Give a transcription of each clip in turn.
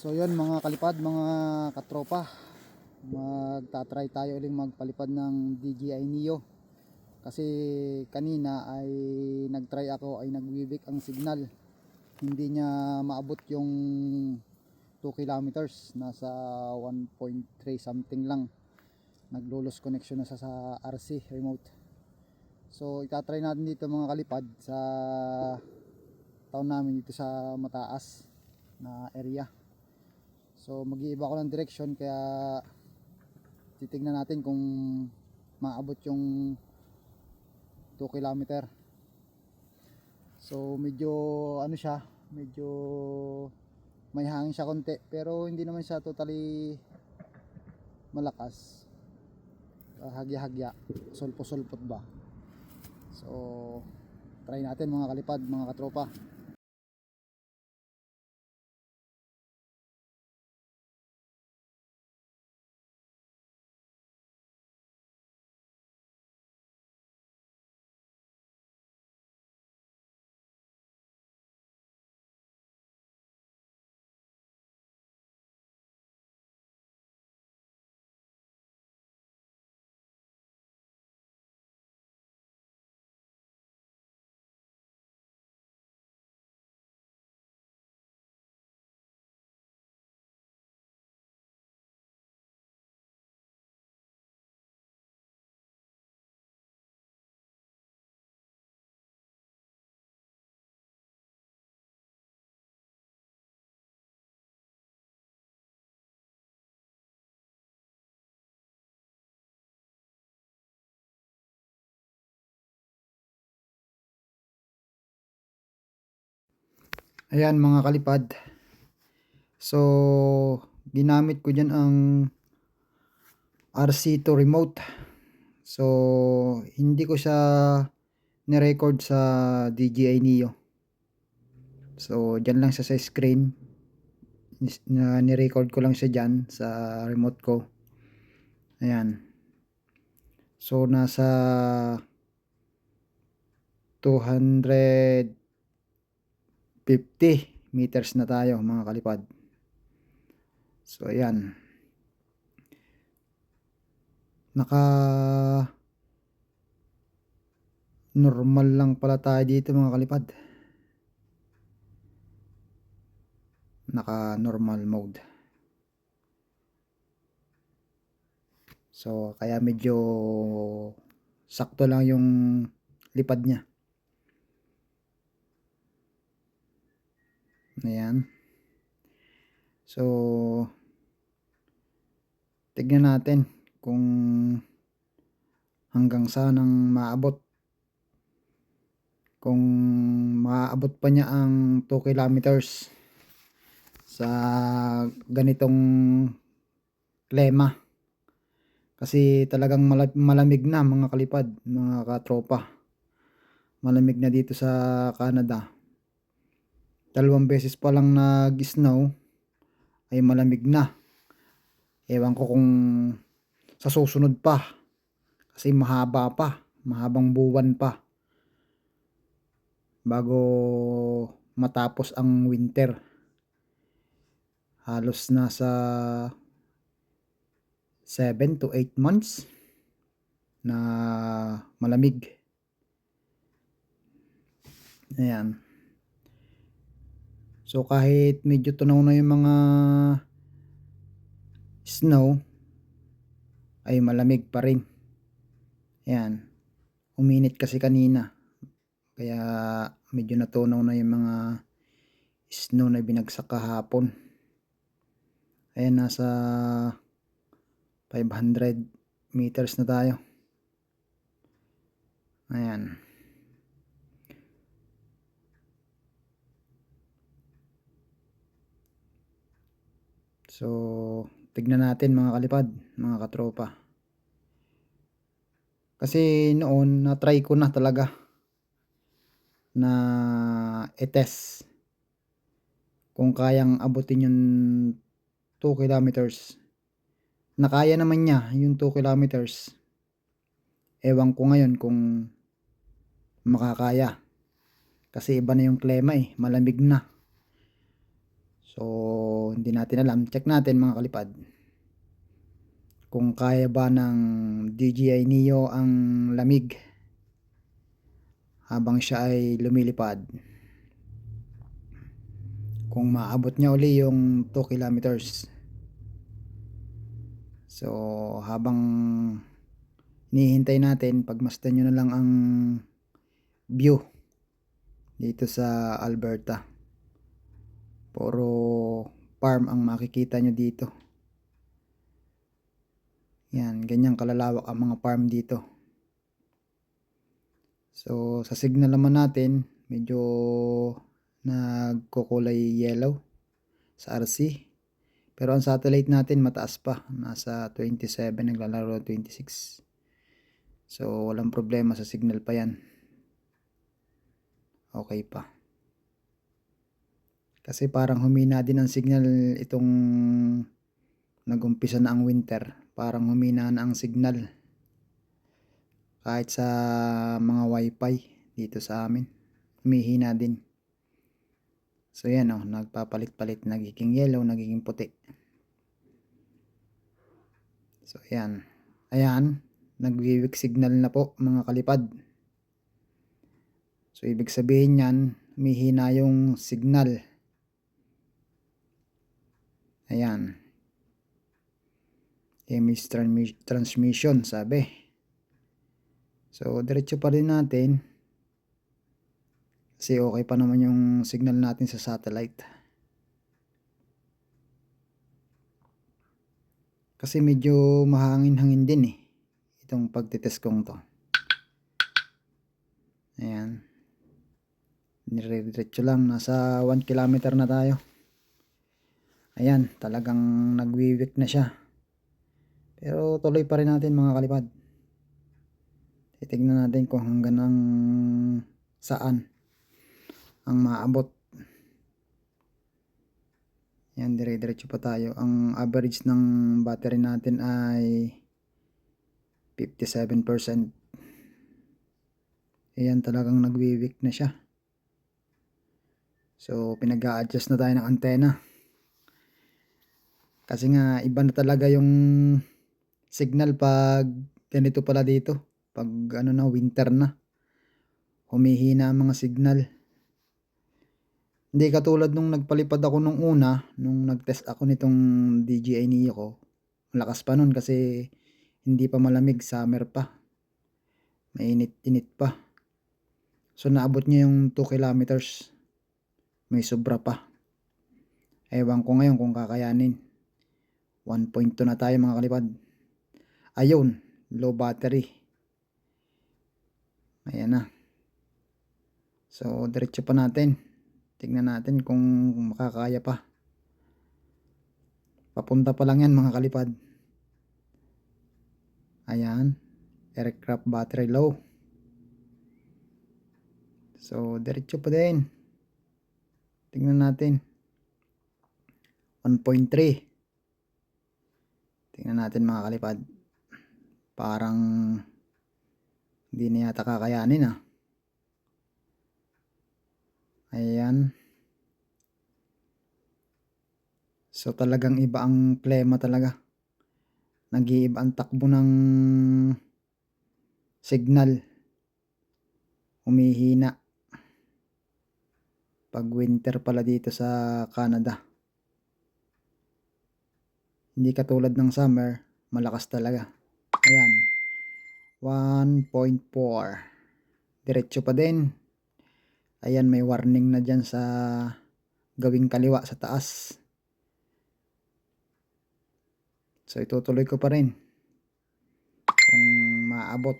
So yun mga kalipad, mga katropa. Magta-try tayo uling magpalipad ng DJI Neo. Kasi kanina ay nag-try ako ay nagwibik ang signal. Hindi niya maabot yung 2 kilometers. Nasa 1.3 something lang. Naglulos connection na sa, sa RC remote. So itatry natin dito mga kalipad sa town namin dito sa mataas na area. So mag-iiba ako ng direction kaya titignan natin kung maabot yung 2 kilometer. So medyo ano siya, medyo may hangin siya konti pero hindi naman siya totally malakas. Ah, Hagya-hagya, sulpo-sulpot ba. So try natin mga kalipad, mga katropa. Ayan mga kalipad. So, ginamit ko dyan ang RC2 remote. So, hindi ko siya ni-record sa DJI Neo. So, dyan lang siya sa screen. Na ni-record ko lang siya dyan sa remote ko. Ayan. So, nasa 200 50 meters na tayo mga kalipad. So ayan. Naka normal lang pala tayo dito mga kalipad. Naka normal mode. So kaya medyo sakto lang yung lipad niya. Ayan. So, tignan natin kung hanggang saan ang maabot. Kung maabot pa niya ang 2 kilometers sa ganitong klema. Kasi talagang mala- malamig na mga kalipad, mga katropa. Malamig na dito sa Canada dalawang beses pa lang nag-snow ay malamig na. Ewan ko kung sa susunod pa. Kasi mahaba pa. Mahabang buwan pa. Bago matapos ang winter. Halos nasa 7 to 8 months na malamig. Ayan. So kahit medyo tunaw na yung mga snow ay malamig pa rin. Ayan. Uminit kasi kanina. Kaya medyo natunaw na yung mga snow na binagsak kahapon. Ayan nasa 500 meters na tayo. Ayan. So, tignan natin mga kalipad, mga katropa. Kasi noon, na-try ko na talaga na i-test kung kayang abutin yung 2 kilometers. Nakaya naman niya yung 2 kilometers. Ewan ko ngayon kung makakaya. Kasi iba na yung klema eh, malamig na. So, hindi natin alam. Check natin mga kalipad. Kung kaya ba ng DJI Neo ang lamig habang siya ay lumilipad. Kung maabot niya uli yung 2 kilometers. So, habang hinihintay natin, pagmasdan nyo na lang ang view dito sa Alberta. Puro farm ang makikita nyo dito. Yan, ganyang kalalawak ang mga farm dito. So, sa signal naman natin, medyo nagkukulay yellow sa RC. Pero ang satellite natin mataas pa. Nasa 27, naglalaro 26. So, walang problema sa signal pa yan. Okay pa. Kasi parang humina din ang signal itong nagumpisa na ang winter. Parang humina na ang signal. Kahit sa mga wifi dito sa amin. Humihina din. So yan oh, nagpapalit-palit. Nagiging yellow, nagiging puti. So yan. Ayan, nagwi-weak signal na po mga kalipad. So ibig sabihin yan, humihina yung signal. Ayan. Image transmi- transmission, sabi. So, diretso pa rin natin. Kasi okay pa naman yung signal natin sa satellite. Kasi medyo mahangin-hangin din eh. Itong pagtitest kong to. Ayan. Nire-diretso lang. Nasa 1 kilometer na tayo. Ayan, talagang nagwiwik na siya. Pero tuloy pa rin natin mga kalipad. Titignan natin kung hanggang ang saan ang maabot. Yan, dire-diretso pa tayo. Ang average ng battery natin ay 57%. Ayan, talagang nagwiwik na siya. So, pinag-a-adjust na tayo ng antena. Kasi nga, iba na talaga yung signal pag ganito pala dito. Pag ano na, winter na. Humihina ang mga signal. Hindi katulad nung nagpalipad ako nung una, nung nag-test ako nitong DJI Neo ko. Malakas pa nun kasi hindi pa malamig, summer pa. Mainit-init pa. So naabot niya yung 2 kilometers. May sobra pa. Ewan ko ngayon kung kakayanin. 1.2 na tayo mga kalipad. Ayun, low battery. Ayan na. So, diretso pa natin. Tingnan natin kung makakaya pa. Papunta pa lang yan mga kalipad. Ayan. Aircraft battery low. So, diretso pa din. Tingnan natin. 1.3. Tingnan natin mga kalipad. Parang hindi na yata kakayanin ah. Ayan. So talagang iba ang klema talaga. Nag-iiba ang takbo ng signal. Humihina. Pag winter pala dito sa Canada. Hindi katulad ng summer, malakas talaga. Ayan. 1.4. Diretso pa din. Ayan, may warning na dyan sa gawing kaliwa sa taas. So, itutuloy ko pa rin. Kung maabot.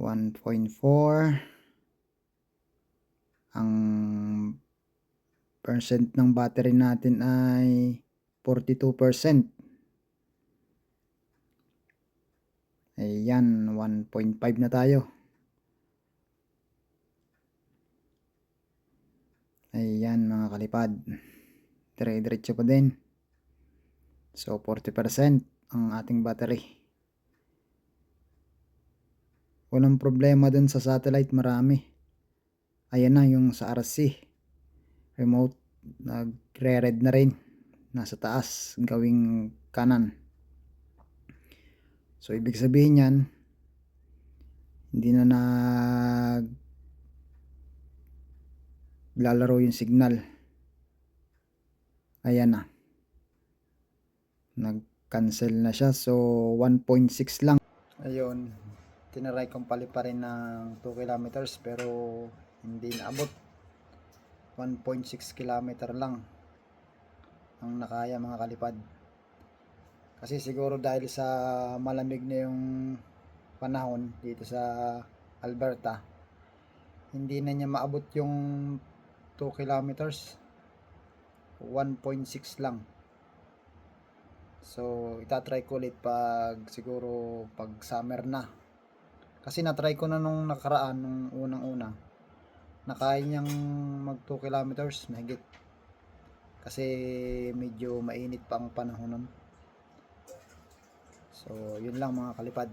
One point four. Percent ng battery natin ay 42%. Ayan, 1.5 na tayo. Ayan mga kalipad. Dire-diretso pa din. So 40% ang ating battery. Walang problema dun sa satellite, marami. ayan na yung sa RC remote nagre-red na rin. Nasa taas gawing kanan. So ibig sabihin yan hindi na nag lalaro yung signal. Ayan na. Nag cancel na siya. So 1.6 lang. Ayun tinaray kong paliparin ng 2 kilometers pero hindi naabot 1.6 kilometer lang ang nakaya mga kalipad. Kasi siguro dahil sa malamig na yung panahon dito sa Alberta hindi na niya maabot yung 2 kilometers. 1.6 lang. So itatry ko ulit pag siguro pag summer na. Kasi natry ko na nung nakaraan nung unang una nakaya niyang mag 2 kilometers mahigit. Kasi medyo mainit pa ang panahon nun. So yun lang mga kalipad